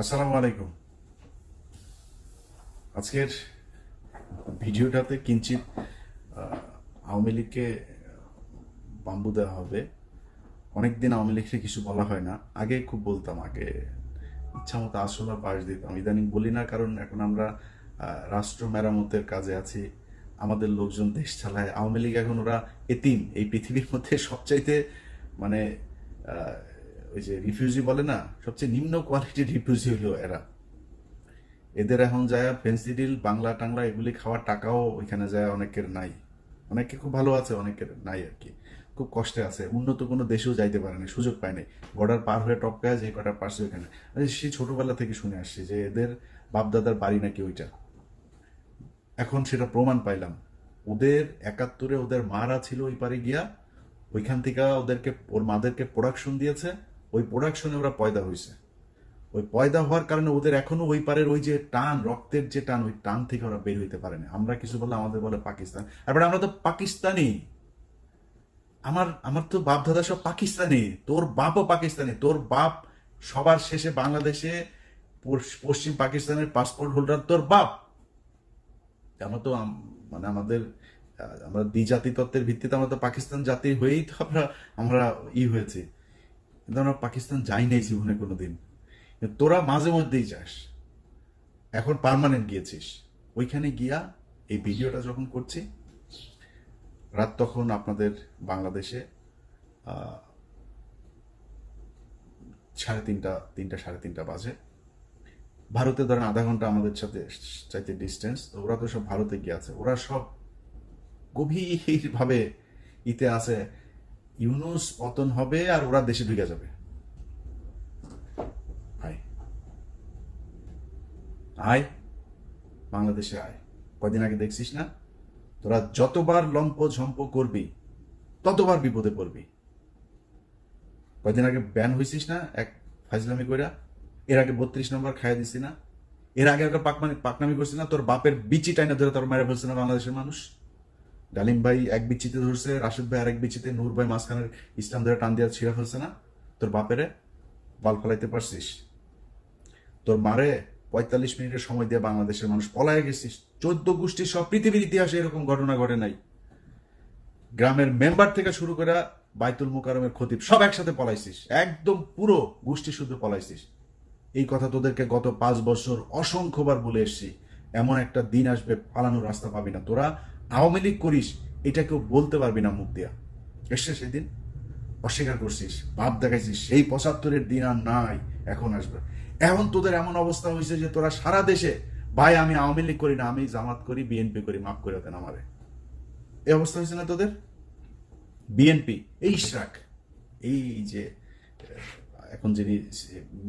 আসসালামু আলাইকুম। আজকের ভিডিওটাতে কিঞ্চিত আওয়ামী লীগকে বাম্বু দেওয়া হবে। অনেকদিন আওয়ামী লীগকে কিছু বলা হয় না। আগে খুব বলতাম, আগে ইচ্ছা মতো আসলা বাস দিতাম। ইদানিং বলি না, কারণ এখন আমরা রাষ্ট্র মেরামতের কাজে আছি। আমাদের লোকজন দেশ চালায়। আওয়ামী লীগ এখন ওরা এতিম। এই পৃথিবীর মধ্যে সবচাইতে মানে ওই যে রিফিউজি বলে না, সবচেয়ে নিম্ন কোয়ালিটির রিফিউজি হলো এরা। এদের এখন যায় ফেন্সি ডিল বাংলা টাংলা এগুলি খাওয়ার টাকাও ওইখানে যায়, অনেকের নাই। অনেকে খুব ভালো আছে, অনেকের নাই আর কি। খুব কষ্টে আছে, উন্নত কোনো দেশেও যাইতে পারে না সুযোগ পায় নাই। বর্ডার পার হয়ে টপ টপকায় যে কটা পারছে ওইখানে। আরে সেই ছোটবেলা থেকে শুনে আসছি যে এদের বাপদাদার বাড়ি নাকি ওইটা। এখন সেটা প্রমাণ পাইলাম। ওদের একাত্তরে ওদের মারা ছিল ওই পারে গিয়া, ওইখান থেকে ওদেরকে, ওর মাদেরকে প্রোডাকশন দিয়েছে। ওই প্রোডাকশনে ওরা পয়দা হয়েছে ওই পয়দা হওয়ার কারণে ওদের এখনও ওই পারের ওই যে টান, রক্তের যে টান, ওই টান থেকে ওরা বের হইতে পারে না। আমরা কিছু বললে আমাদের বলে পাকিস্তান। তারপরে আমরা তো পাকিস্তানি। আমার আমার তো বাপ দাদা সব পাকিস্তানি। তোর বাপও পাকিস্তানি। তোর বাপ সবার শেষে বাংলাদেশে পশ্চিম পাকিস্তানের পাসপোর্ট হোল্ডার তোর বাপ। আমরা তো মানে আমাদের আমরা দ্বিজাতি তত্ত্বের ভিত্তিতে আমরা তো পাকিস্তান জাতি হয়েই তো আমরা আমরা ই হয়েছে। কিন্তু আমরা পাকিস্তান যাই নাই জীবনে কোনোদিন। কিন্তু তোরা মাঝে মধ্যেই যাস। এখন পার্মানেন্ট গিয়েছিস। ওইখানে গিয়া এই ভিডিওটা যখন করছি, রাত তখন আপনাদের বাংলাদেশে সাড়ে তিনটা তিনটা, সাড়ে তিনটা বাজে। ভারতে ধরেন আধা ঘণ্টা আমাদের সাথে চাইতে ডিস্টেন্স তো ওরা তো সব ভারতে গিয়ে আছে। ওরা সব গভীরভাবে ইতে আছে। ইউনুস পতন হবে আর ওরা দেশে ঢুকে যাবে। আয়। আয়। বাংলাদেশে আয়। কয়দিন আগে দেখছিস না? তোরা যতবার লম্প ঝম্প করবি, ততবার বিপদে পড়বি। কয়দিন আগে ব্যান হয়েছিস না এক ফাইজলামি কইরা? এর আগে বত্রিশ নম্বর খাইয়া দিছি না? এর আগে একটা পাকমানি পাকনামি করছি না? তোর বাপের বিচি টাইনা ধরে তোর মেরে ফেলছে না বাংলাদেশের মানুষ? ডালিম ভাই এক বিচিতে ধরছে, রাশেদ ভাই আরেক বিচিতে নূর ভাই মাঝখানের ইসলাম ধরে টান দিয়া ছিঁড়া ফেলছে না? তোর বাপেরে বাল ফলাইতে পারছিস? তোর মারে পঁয়তাল্লিশ মিনিটের সময় দিয়ে বাংলাদেশের মানুষ পলায় গেছিস। চোদ্দ গোষ্ঠী সব পৃথিবীর ইতিহাসে এরকম ঘটনা ঘটে নাই। গ্রামের মেম্বার থেকে শুরু করে বাইতুল মুকারমের খতিব সব একসাথে পলাইছিস। একদম পুরো গোষ্ঠী শুধু পলাইছিস। এই কথা তোদেরকে গত পাঁচ বছর অসংখ্যবার বলে এসছি। এমন একটা দিন আসবে পালানোর রাস্তা পাবি না। তোরা আওয়ামী লীগ করিস এটা কেউ বলতে পারবি না মুখ দিয়া। এসছে সেদিন, অস্বীকার করছিস ভাব দেখাইছিস, সেই পঁচাত্তরের দিন আর নাই, এখন আসবে। এখন তোদের এমন অবস্থা হয়েছে যে তোরা সারা দেশে, ভাই, আমি আওয়ামী লীগ করি না, আমি জামাত করি, বিএনপি করি, মাফ করে দেন আমারে। এই অবস্থা হয়েছে না তোদের? বিএনপি, এই ইশরাক, এই যে, এখন যিনি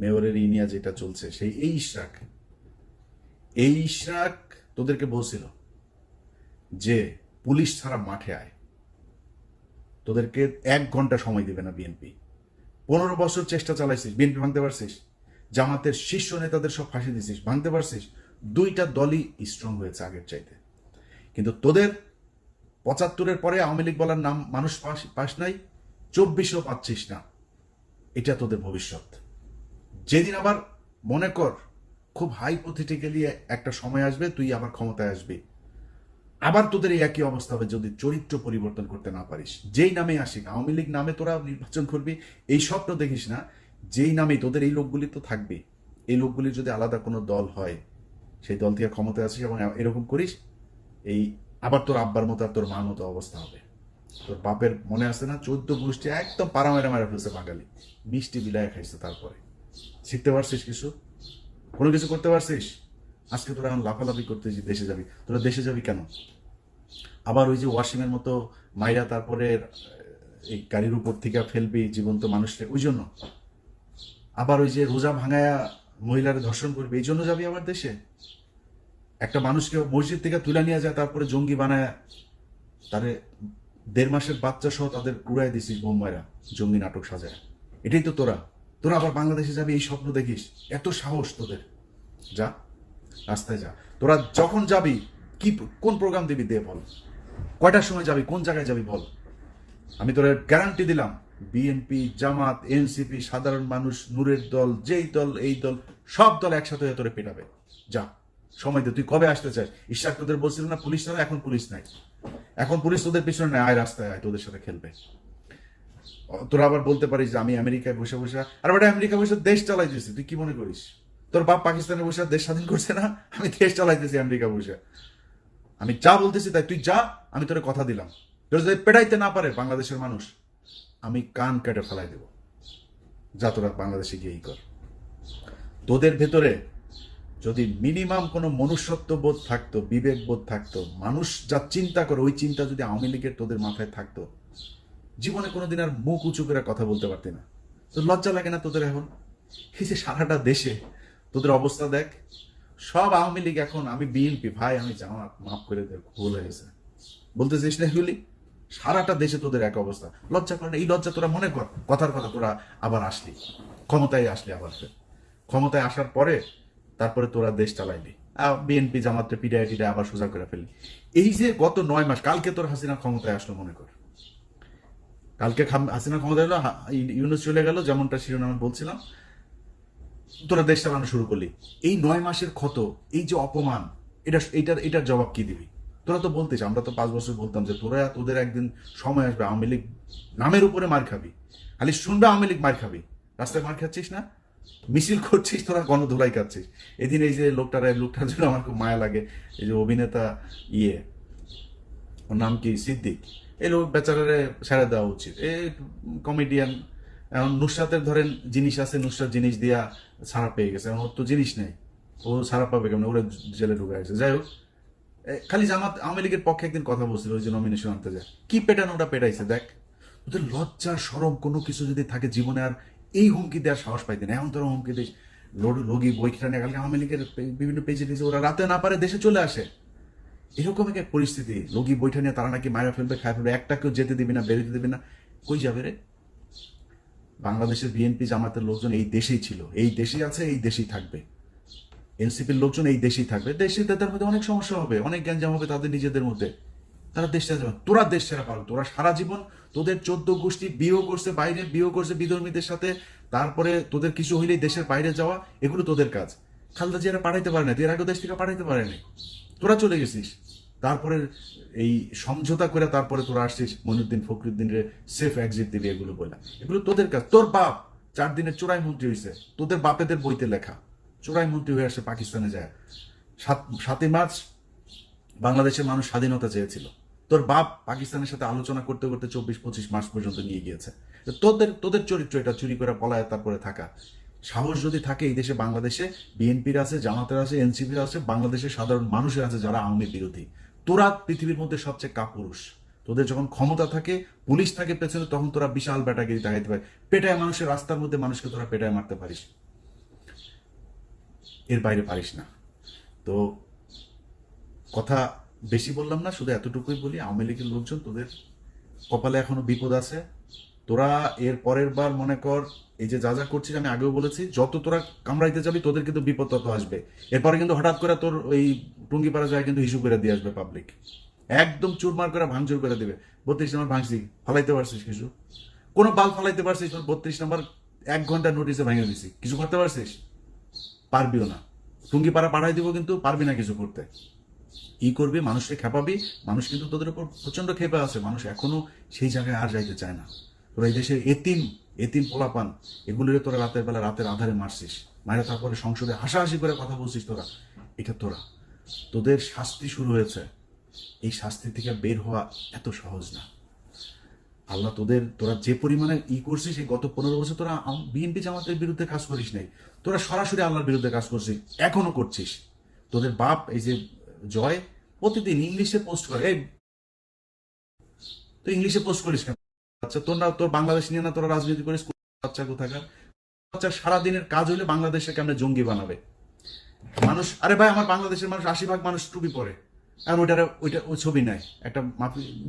মেয়রের ইনিয়া যেটা চলছে, সেই এই ইশরাক। এই ইশরাক তোদেরকে বলছিল যে পুলিশ ছাড়া মাঠে আয়। তোদেরকে এক ঘণ্টা সময় দিবে না বিএনপি পনেরো বছর চেষ্টা চালাইছিস বিএনপি ভাঙতে পারছিস, জামাতের শীর্ষ নেতাদের সব ফাঁসি দিছিস, ভাঙতে পারছিস, দুইটা দলই স্ট্রং হয়েছে আগের চাইতে। কিন্তু তোদের পঁচাত্তরের পরে আওয়ামী লীগ বলার নাম মানুষ পাস পাস নাই, চব্বিশও পাচ্ছিস না। এটা তোদের ভবিষ্যৎ। যেদিন আবার মনে কর, খুব হাইপোথেটিক্যালি একটা সময় আসবে, তুই আবার ক্ষমতায় আসবি। আবার তোদের এই একই অবস্থা হবে যদি চরিত্র পরিবর্তন করতে না পারিস। যেই নামে আসিক, আওয়ামী লীগ নামে তোরা নির্বাচন করবি, এই স্বপ্ন দেখিস না, যেই নামে তোদের এই লোকগুলি তো থাকবে। এই লোকগুলির যদি আলাদা কোনো দল হয়, সেই দল থেকে ক্ষমতায় আসিস এবং এরকম করিস, এই আবার তোর আব্বার মতো আর তোর মার মতো অবস্থা হবে। তোর বাপের মনে আছে না, চোদ্দ গোষ্ঠী একদম পাড়া মেরে ফেলছে বাঙালি। মিষ্টি বিলায় খাইছে তারপরে। শিখতে পারছিস কিছু? কোনো কিছু করতে পারছিস? আজকে তোরা এখন লাফালাফি করতে দেশে যাবি, তোরা দেশে যাবি কেন? আবার ওই যে ওয়াশিংয়ের মতো মাইরা তারপরে এই গাড়ির উপর থেকে ফেলবি জীবন্ত মানুষকে, ওই জন্য। আবার ওই যে রোজা ভাঙায়া মহিলার ধর্ষণ করবি, এই জন্য যাবি আবার দেশে? একটা মানুষকে মসজিদ থেকে তুলে নিয়ে যায় তারপরে জঙ্গি বানায় তারে দেড় মাসের বাচ্চা সহ তাদের উড়াই দিছিস বোম্বাইরা জঙ্গি নাটক সাজায়। এটাই তো তোরা। তোরা আবার বাংলাদেশে যাবি, এই স্বপ্ন দেখিস। এত সাহস তোদের। যা, রাস্তায় যা। তোরা যখন যাবি, কি, কোন প্রোগ্রাম দিবি দে বল। কয়টার সময় যাবি? কোন জায়গায় যাবি বল? আমি তোরা গ্যারান্টি দিলাম বিএনপি জামাত এনসিপি সাধারণ মানুষ, নূরের দল, যেই দল, এই দল, সব দল একসাথে হয়ে তোরে পেটাবে। যা, সময় দে, তুই কবে আসতে চাস? ইশাক তোদের বলছিল না, পুলিশ না এখন পুলিশ নাই। এখন পুলিশ তোদের পিছনে নেই, আয় রাস্তায়, আয়, তোদের সাথে খেলবে। তোরা আবার বলতে পারিস যে আমি আমেরিকায় বসে বসে, আর ওটা আমেরিকা বসে দেশ চালাইতেছি তুই কি মনে করিস? তোর বাপ পাকিস্তানে বসে দেশ স্বাধীন করছে না? আমি দেশ চালাইতেছি আমেরিকা বসে। আমি যা বলতেছি তাই তুই যা, আমি তোরে কথা দিলাম। তোর যদি পেটাইতে না পারে বাংলাদেশের মানুষ, আমি কান কেটে ফেলাই দেব। যা তোরা বাংলাদেশে গিয়েই কর। তোদের ভেতরে যদি মিনিমাম কোনো মনুষ্যত্ব বোধ থাকতো বিবেক বোধ থাকতো, মানুষ যা চিন্তা করে ওই চিন্তা যদি আওয়ামী লীগের তোদের মাথায় থাকতো, জীবনে কোনোদিন আর মুখ উঁচু করে কথা বলতে পারতি না। তো লজ্জা লাগে না তোদের এখন? এই সারাটা দেশে তোদের অবস্থা দেখ সব আওয়ামী লীগ এখন, আমি বিএনপি, ভাই, আমি জামাত, মাফ করে দে, ভুল হয়ে গেছে বলতেছিস না এগুলি? সারাটা দেশে তোদের এক অবস্থা। লজ্জা করে এই লজ্জা তোরা মনে কর, কথার কথা তোরা আবার আসলি। ক্ষমতায় আসলি আবার ক্ষমতায় আসার পরে তারপরে তোরা দেশ চালাইলি। বিএনপি জামাতে পিটাই টিটাই আবার সোজা করে ফেললি। এই যে গত নয় মাস, কালকে তোর হাসিনা ক্ষমতায় আসলো মনে কর। কালকে হাসিনা ক্ষমতা এলো ইউনুস চলে গেল, যেমনটা শিরোনামে বলছিলাম। তোরা দেশ চালানো শুরু করলি। এই নয় মাসের ক্ষত, এই যে অপমান, এটা এটার এটার জবাব কি দিবি? তোরা তো বলতিস আমরা তো পাঁচ বছর বলতাম যে তোরা, তোদের একদিন সময় আসবে, আওয়ামী লীগ নামের উপরে মার খাবি। খালি শুনবে আওয়ামী লীগ মার খাবি। রাস্তায় মার খাচ্ছিস না? মিছিল করছিস, তোরা গণধুলাই খাচ্ছিস। এদিন এই যে লোকটার লোকটার জন্য আমার খুব মায়া লাগে। এই যে অভিনেতা ইয়ে ওর নাম কি? সিদ্দিক। এই লোক বেচারারে ছেড়ে দেওয়া উচিত। এই কমেডিয়ান এখন নুসরাতের ধরেন জিনিস আছে, নুসরাত জিনিস দিয়া ছাড়া পেয়ে গেছে। এখন তো জিনিস নেই। ও ছাড়া পাবে কেমন? ওরা জেলে ঢুকে গেছে যাই হোক খালি জামাত আওয়ামী লীগের পক্ষে একদিন কথা বলছিল, ওই যে নমিনেশন আনতে যায়। কি পেটানোটা পেটাইছে? দেখ ওদের লজ্জা সরম কোনো কিছু যদি থাকে জীবনে আর এই হুমকি দেওয়ার সাহস পাইতে না এমন তোরা হুমকি দিস রোগী বইটা নিয়ে কালকে আওয়ামী লীগের বিভিন্ন পেজে দিয়েছে ওরা রাতে না পারে দেশে চলে আসে। এরকম এক পরিস্থিতি। রোগী বইটা নিয়ে তারা নাকি মারা ফেলবে, খায় ফেলবে। একটা কেউ যেতে দিবি না, বেরোতে দিবি না। কই যাবে রে? বাংলাদেশের বিএনপি জামাতের লোকজন এই দেশেই ছিল। এই দেশেই আছে, এই দেশেই থাকবে। এনসিপির লোকজন এই দেশেই থাকবে। দেশে তাদের মধ্যে অনেক সমস্যা হবে, অনেক গ্যাঞ্জাম হবে তাদের নিজেদের মধ্যে। তারা দেশ ছেড়ে তোরা দেশ ছেড়ে পারো তোরা সারা জীবন তোদের চোদ্দ গোষ্ঠী বিয়েও করছে, বাইরে বিয়েও করছে বিধর্মীদের সাথে। তারপরে তোদের কিছু হইলেই দেশের বাইরে যাওয়া, এগুলো তোদের কাজ। খালদা জিয়ারা পাঠাইতে পারে না, তুই আগে দেশ থেকে পাঠাইতে পারে পারেনি তোরা চলে গেছিস। তারপরে এই সমঝোতা করে তারপরে তোরা আসছিস মনুদ্দিন ফখরুদ্দিন রে সেফ এক্সিট দিবি এগুলো বলে এগুলো তোদের কাজ। তোর বাপ চার দিনের চোরাই মন্ত্রী হয়েছে তোদের বাপেদের বইতে লেখা। চোরাই মন্ত্রী হয়ে আসে পাকিস্তানে যায়। সাত, সাতই মার্চ বাংলাদেশের মানুষ স্বাধীনতা চেয়েছিল। তোর বাপ পাকিস্তানের সাথে আলোচনা করতে করতে চব্বিশ, পঁচিশ মাস পর্যন্ত নিয়ে গিয়েছে। তোদের তোদের চরিত্র এটা, চুরি করে পলায় তারপরে থাকা। সাহস যদি থাকে এই দেশে, বাংলাদেশে বিএনপির আছে, জামাতের আছে, এনসিপির আছে, বাংলাদেশের সাধারণ মানুষের আছে যারা আওয়ামী বিরোধী। তোরা পৃথিবীর মধ্যে সবচেয়ে কাপুরুষ। তোদের যখন ক্ষমতা থাকে, পুলিশ থাকে পেছনে, তখন তোরা বিশাল ব্যাটাগিরি দেখাইতে পারে পেটায় মানুষের রাস্তার মধ্যে মানুষকে তোরা পেটায় মারতে পারিস। এর বাইরে পারিস না। তো কথা বেশি বললাম না, শুধু এতটুকুই বলি, আওয়ামী লীগের লোকজন তোদের কপালে এখনও বিপদ আছে। তোরা এর পরের বার মনে কর এই যে যা যা করছিস, আমি আগেও বলেছি, যত তোরা কামড়াইতে যাবি, তোদের কিন্তু বিপদ তত আসবে। এরপরে কিন্তু হঠাৎ করে তোর ওই টুঙ্গিপাড়া যায় কিন্তু ইস্যু করে দিয়ে আসবে পাবলিক একদম চুরমার করে ভাঙচুর করে দিবে। বত্রিশ নম্বর ভাঙছি, ফালাইতে পারছিস কিছু কোনো বাল ফালাইতে পারছিস তোর বত্রিশ নম্বর এক ঘণ্টা নোটিসে ভেঙে দিছি। কিছু করতে পারছিস? পারবিও না। টুঙ্গিপাড়া পাঠাই দিব কিন্তু পারবি না কিছু করতে। ই করবি? মানুষকে খেপাবি। মানুষ কিন্তু তোদের উপর প্রচণ্ড খেপে আছে। মানুষ এখনও সেই জায়গায় আর যাইতে চায় না। তোরা এই দেশে এতিম এতিম পোলাপান, এগুলোরে তোরা রাতের বেলা রাতের আধারে মারছিস। মায়েরা তারপরে সংসদে হাসাহাসি করে কথা বলছিস তোরা। এটা তোরা। তোদের শাস্তি শুরু হয়েছে। এই শাস্তি থেকে বের হওয়া এত সহজ না। আল্লাহ তোদের, তোরা যে পরিমাণে ই করছিস, এই গত পনেরো বছর তোরা বিএনপি জামাতের বিরুদ্ধে কাজ করিস নাই। তোরা সরাসরি আল্লাহর বিরুদ্ধে কাজ করছিস। এখনও করছিস। তোদের বাপ এই যে জয়, প্রতিদিন ইংলিশে পোস্ট করে। এই, তুই ইংলিশে পোস্ট করিস কেন? আচ্ছা তোর তোর বাংলাদেশ নিয়ে না, তোরা রাজনীতি করিস বাচ্চা কোথাকার? বাচ্চা সারাদিনের কাজ হইলে বাংলাদেশে কেমনে জঙ্গি বানাবে। মানুষ, আরে ভাই, আমার বাংলাদেশের মানুষ মানুষ টুপি পরে। আর ওইটার, ওইটা, ওই ছবি নেয় একটা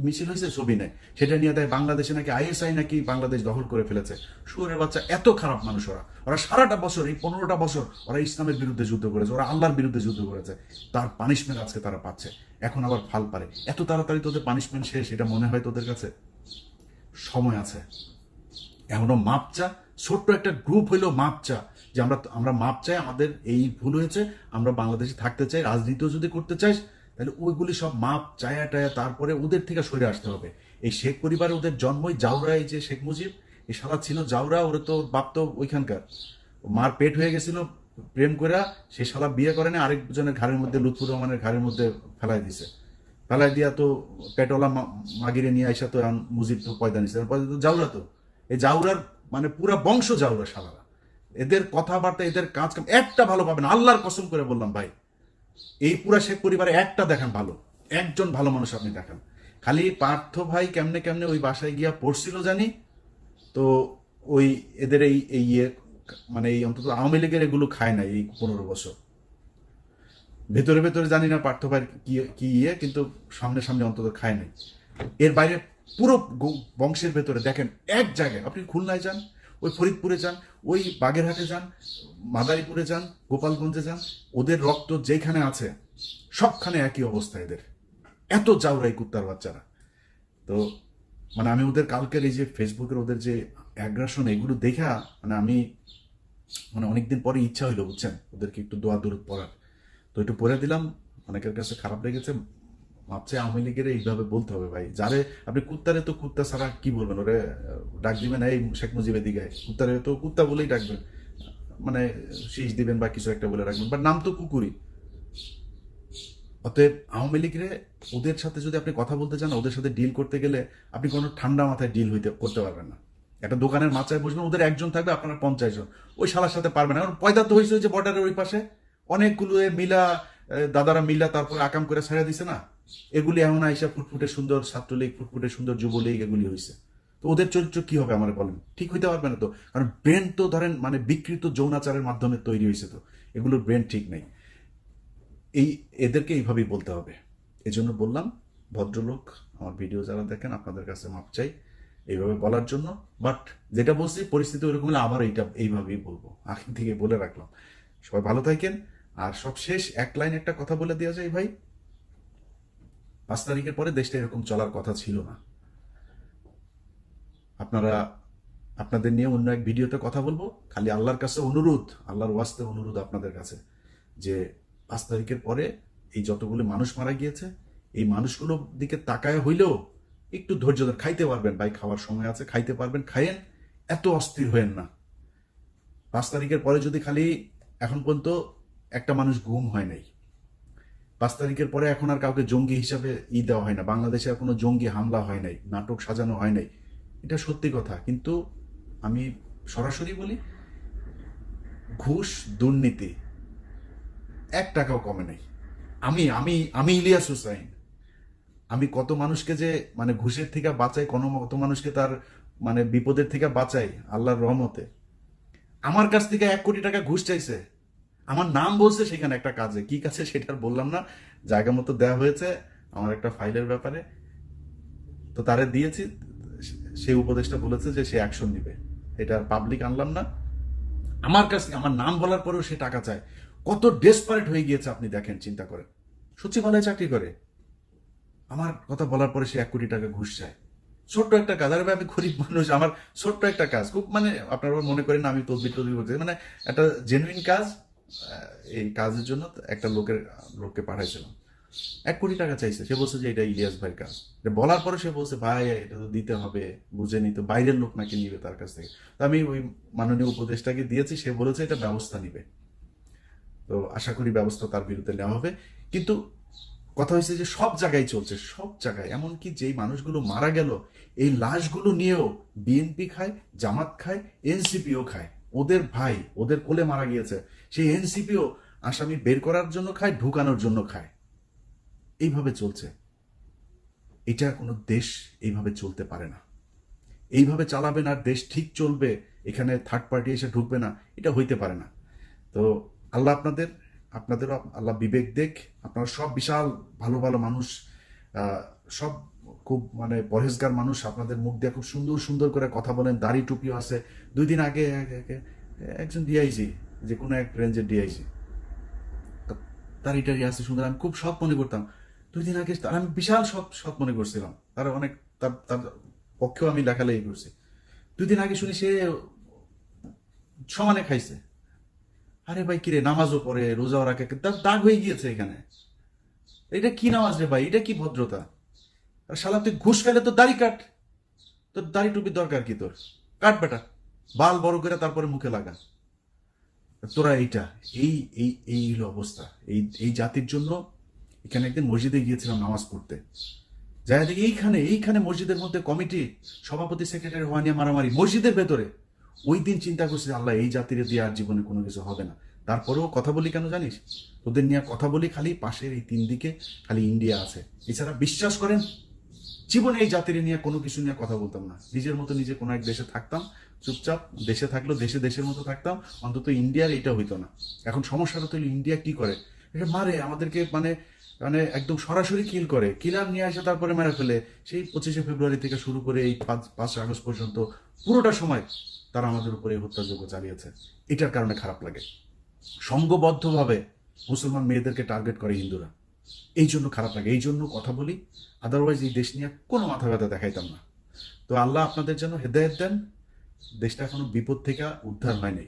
মিছিল হয়েছে, ছবি নেয় সেটা নিয়ে বাংলাদেশে নাকি আইএসআই নাকি বাংলাদেশ দখল করে ফেলেছে। শুয়ারের বাচ্চা, এত খারাপ মানুষ ওরা। ওরা সারাটা বছর, এই পনেরোটা বছর ওরা ইসলামের বিরুদ্ধে যুদ্ধ করেছে, ওরা আল্লাহর বিরুদ্ধে যুদ্ধ করেছে। তার পানিশমেন্ট আজকে তারা পাচ্ছে। এখন আবার ফাল পারে। এত তাড়াতাড়ি তোদের পানিশমেন্ট শেষ, এটা মনে হয় তোদের কাছে? সময় আছে। এমনও মাপ চা ছোট্ট একটা গ্রুপ হইলেও মাপ চা যে আমরা আমরা মাপ চাই আমাদের এই ভুল হয়েছে, আমরা বাংলাদেশে থাকতে চাই, রাজনীতিও যদি করতে চাইস, তাহলে ওইগুলি সব মাপ, চায়া টায়া তারপরে ওদের থেকে সরে আসতে হবে। এই শেখ পরিবারে ওদের জন্মই জাউরা, এই যে শেখ মুজিব, এই সারা ছিল জাউরা, ওরে তো বাপ তো ওইখানকার। মার পেট হয়ে গেছিল, প্রেম করে সে শালা বিয়ে করে না আরেকজনের ঘাড়ের মধ্যে, লুৎফুর রহমানের ঘাড়ের মধ্যে ফেলাই দিছে। ফেলাই দিয়া তো পেটওয়ালা মা- মাগিরে নিয়ে আইসা তো এখন মুজিব তো পয়দা নিছে। তো জাউরা তো। এই জাউরার মানে পুরা বংশ জাউরা শালারা এদের কথাবার্তা, এদের কাজ কাম একটা ভালো পাবেন আল্লাহর কসম করে বললাম, ভাই, এই পুরা শেখ পরিবারে একটা দেখান ভালো। একজন ভালো মানুষ আপনি দেখান। খালি পার্থ ভাই কেমনে কেমনে ওই বাসায় গিয়া পড়ছিল জানি? তো ওই এদের এই এই ইয়ে মানে এই অন্তত আওয়ামী লীগের এগুলো খায় না এই পনেরো বছর। ভেতরে ভেতরে জানি না পার্থ ভাইয়ের কি কি ইয়ে কিন্তু সামনে সামনে অন্তত খায় নাই। এর বাইরে পুরো বংশের ভেতরে দেখেন, এক জায়গায়। আপনি খুলনায় যান, ওই ফরিদপুরে যান, ওই বাগেরহাটে যান, মাদারীপুরে যান, গোপালগঞ্জে যান, ওদের রক্ত যেখানে আছে, সবখানে একই অবস্থা এদের। এত জাউরাই কুত্তার বাচ্চারা। তো মানে আমি ওদের কালকের এই যে ফেসবুকের ওদের যে অ্যাগ্রাসন এগুলো দেখা মানে আমি মানে অনেকদিন পরে ইচ্ছা হইল, বুঝছেন? ওদেরকে একটু দোয়া দূরত পড়ার। তো একটু পড়ে দিলাম, অনেকের কাছে খারাপ লেগেছে, ভাবছে আওয়ামী লীগের এইভাবে বলতে হবে ভাই। যারে, আপনি কুত্তারে তো কুত্তা ছাড়া কি বলবেন? ওরে, ডাক দিবেন, এই শেখ মুজিবের দিকে কুত্তারে তো কুত্তা বলেই ডাকবেন। মানে শীষ দিবেন বা কিছু একটা বলে রাখবেন। বাট নাম তো কুকুরই। অতএব আওয়ামী লীগের ওদের সাথে যদি আপনি কথা বলতে চান, ওদের সাথে ডিল করতে গেলে আপনি কোনো ঠান্ডা মাথায় ডিল হইতে, করতে পারবেন না। একটা দোকানের মাচায় বসবেন, ওদের একজন থাকবে, আপনার পঞ্চাশ জন। ওই শালার সাথে পারবেন না। পয়দা তো হয়েছে যে বর্ডারের ওই পাশে। অনেকগুলো মিলা দাদারা মিলা তারপর আকাম করে ছেড়ে দিছে না? এগুলি এমন আইসা ফুটফুটে সুন্দর ছাত্রলীগ, ফুটফুটে সুন্দর যুবলীগ এগুলি হয়েছে তো ওদের চরিত্র কি হবে আমার বলেন? ঠিক হইতে পারবে না তো? কারণ ব্রেন তো ধরেন মানে বিকৃত যৌনাচারের মাধ্যমে তৈরি হয়েছে তো। এগুলোর ব্রেন ঠিক নেই। এই, এদেরকে এইভাবেই বলতে হবে। এজন্য বললাম, ভদ্রলোক, আমার ভিডিও যারা দেখেন, আপনাদের কাছে মাপ চাই এইভাবে বলার জন্য। বাট যেটা বলছি, পরিস্থিতি ওরকম হলে আবার এইটা এইভাবেই বলব। আগে থেকে বলে রাখলাম। সবাই ভালো থাকেন। আর সব শেষ এক লাইন একটা কথা বলে দেওয়া যায়, ভাই। পাঁচ তারিখের পরে দেশটা এরকম চলার কথা ছিল না। আপনারা, আপনাদের নিয়ে অন্য এক ভিডিওতে কথা বলব। খালি আল্লাহর কাছে অনুরোধ, আল্লাহর ওয়াস্তে অনুরোধ আপনাদের কাছে যে পাঁচ তারিখের পরে এই যতগুলো মানুষ মারা গিয়েছে, এই মানুষগুলোর দিকে তাকায় হইলেও একটু ধৈর্য ধরে খাইতে পারবেন। ভাই, খাওয়ার সময় আছে, খাইতে পারবেন, খাইয়েন। এত অস্থির হয়েন না। পাঁচ তারিখের পরে যদি খালি এখন পর্যন্ত একটা মানুষ ঘুম হয় নাই। পাঁচ তারিখের পরে এখন আর কাউকে জঙ্গি হিসাবে ই দেওয়া হয় না। বাংলাদেশে আর কোনো জঙ্গি হামলা হয় নাই, নাটক সাজানো হয় নাই। এটা সত্যি কথা। কিন্তু আমি সরাসরি বলি, ঘুষ, দুর্নীতি, এক টাকাও কমে নাই। আমি আমি আমি ইলিয়াস হুসাইন। আমি কত মানুষকে যে মানে ঘুষের থেকে বাঁচাই, কোনো কত মানুষকে তার মানে বিপদের থেকে বাঁচাই, আল্লাহর রহমতে। আমার কাছ থেকে এক কোটি টাকা ঘুষ চাইছে। আমার নাম বলছে সেখানে একটা কাজে। কি কাছে সেটা বললাম না। জায়গা মতো দেওয়া হয়েছে আমার একটা ফাইলের ব্যাপারে। তো তারে দিয়েছি, সে উপদেশটা বলেছে যে সে অ্যাকশন নিবে। এটা পাবলিক আনলাম না। আমার কাছে আমার নাম বলার পরেও সে টাকা চায়। কত ডেসপারেট হয়ে গিয়েছে আপনি দেখেন, চিন্তা করেন। সচিবালয়ে চাকরি করে। আমার কথা বলার পরে সে এক কোটি টাকা ঘুষ চায়। ছোট্ট একটা কাজ। আরে আমি গরিব মানুষ, আমার ছোট্ট একটা কাজ। খুব মানে আপনারা মনে করেন আমি তদবির তদবির করতে মানে একটা জেনুইন কাজ। এই কাজের জন্য একটা লোকের, লোককে পাঠাইছিলাম। এক কোটি টাকা চাইছে। সে বলছে যে এটা ইলিয়াস ভাইয়ের কাজ। বলার পরে সে বলছে, ভাই, এটা তো দিতে হবে, বুঝে নিতে বাইরের লোক নাকি নিবে তার কাছ থেকে। তো আমি ওই মাননীয় উপদেষ্টাকে দিয়েছি, সে বলেছে এটা ব্যবস্থা নিবে। তো আশা করি ব্যবস্থা তার বিরুদ্ধে নেওয়া হবে। কিন্তু কথা হয়েছে যে সব জায়গায় চলছে, সব জায়গায়। এমনকি যেই মানুষগুলো মারা গেল, এই লাশগুলো নিয়েও বিএনপি খায়, জামাত খায়, এনসিপিও খায়। ওদের ভাই, ওদের কোলে মারা গিয়েছে। সেই এনসিপিও আসামি বের করার জন্য খায়, ঢুকানোর জন্য খায়। এইভাবে চলছে। এটা কোনো দেশ এইভাবে চলতে পারে না। এইভাবে চালাবেন আর দেশ ঠিক চলবে, এখানে থার্ড পার্টি এসে ঢুকবে না, এটা হইতে পারে না। তো আল্লাহ আপনাদের, আপনাদেরও আল্লাহ বিবেক দেখ, আপনারা সব বিশাল, ভালো ভালো মানুষ সব খুব মানে পরহেজগার মানুষ, আপনাদের মুখ দিয়ে খুব সুন্দর সুন্দর করে কথা বলেন, দাড়ি টুপিও আছে। দুই দিন আগে এক- এক- একজন ডিআইজি যে কোনো এক রেঞ্জের ডিআইজি দাড়ি টাড়ি আছে সুন্দর। আমি খুব সৎ মনে করতাম। দুই দিন আগে তার আমি বিশাল সৎ সৎ মনে করছিলাম। তার অনেক তার তার পক্ষেও আমি লেখালেখি করছি। দুই দিন আগে শুনি সে সমানে খাইছে। আরে ভাই, কিরে, নামাজও পড়ে, রোজাও রাখে। তার দাগ হয়ে গিয়েছে এখানে। এটা কি নামাজ রে ভাই? এটা কি ভদ্রতা? আর শালা, তুই ঘুষ খাইলে তো দাড়ি কাট। তোর দাড়ি টুপির দরকার কি তোর? কাট বেটা। বাল বড় করে তারপরে মুখে লাগা। তোরা এইটা, এই এই এই হলো অবস্থা। এই এই জাতির জন্য এখানে একদিন মসজিদে গিয়েছিলাম নামাজ পড়তে। যাই দেখি এইখানে এইখানে মসজিদের মধ্যে কমিটি, সভাপতি, সেক্রেটারি হওয়া নিয়ে মারামারি। মসজিদের ভেতরে। ওই দিন চিন্তা করছি, আল্লাহ, এই জাতির দিয়ে আর জীবনে কোনো কিছু হবে না। তারপরেও কথা বলি কেন জানিস? ওদের নিয়ে কথা বলি খালি, পাশের এই তিন দিকে খালি ইন্ডিয়া আছে। এছাড়া বিশ্বাস করেন, জীবনে এই জাতির নিয়ে কোনো কিছু নিয়ে কথা বলতাম না। নিজের মতো নিজে কোনো এক দেশে থাকতাম চুপচাপ দেশে থাকলেও দেশে দেশের মতো থাকতাম, অন্তত ইন্ডিয়ার এটা হইতো না। এখন সমস্যাটা তো ইন্ডিয়া কি করে? এটা মারে, আমাদেরকে মানে মানে একদম সরাসরি কিল করে। কিলার নিয়ে আসে তারপরে মেরে ফেলে। সেই পঁচিশে ফেব্রুয়ারি থেকে শুরু করে এই পাঁচ পাঁচই আগস্ট পর্যন্ত পুরোটা সময় তারা আমাদের উপরে এই হত্যাযোগ্য চালিয়েছে। এটার কারণে খারাপ লাগে। সংঘবদ্ধভাবে মুসলমান মেয়েদেরকে টার্গেট করে হিন্দুরা। এই জন্য খারাপ লাগে। এই জন্য কথা বলি। আদারওয়াইজ এই দেশ নিয়ে কোনো মাথা ব্যথা দেখাইতাম না। তো আল্লাহ আপনাদের জন্য হেদায়ত দেন। দেশটা এখনও বিপদ থেকে উদ্ধার হয় নাই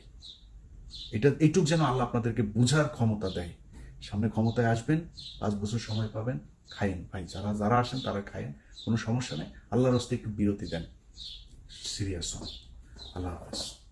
এটা, এইটুক যেন আল্লাহ আপনাদেরকে বুঝার ক্ষমতা দেয়। সামনে ক্ষমতায় আসবেন, পাঁচ বছর সময় পাবেন, খায়েন ভাই। যারা যারা আসেন তারা খায়েন, কোনো সমস্যা নেই। আল্লাহর হস্তে একটু বিরতি দেন। সিরিয়াস হন। আল্লাহ হাফেজ।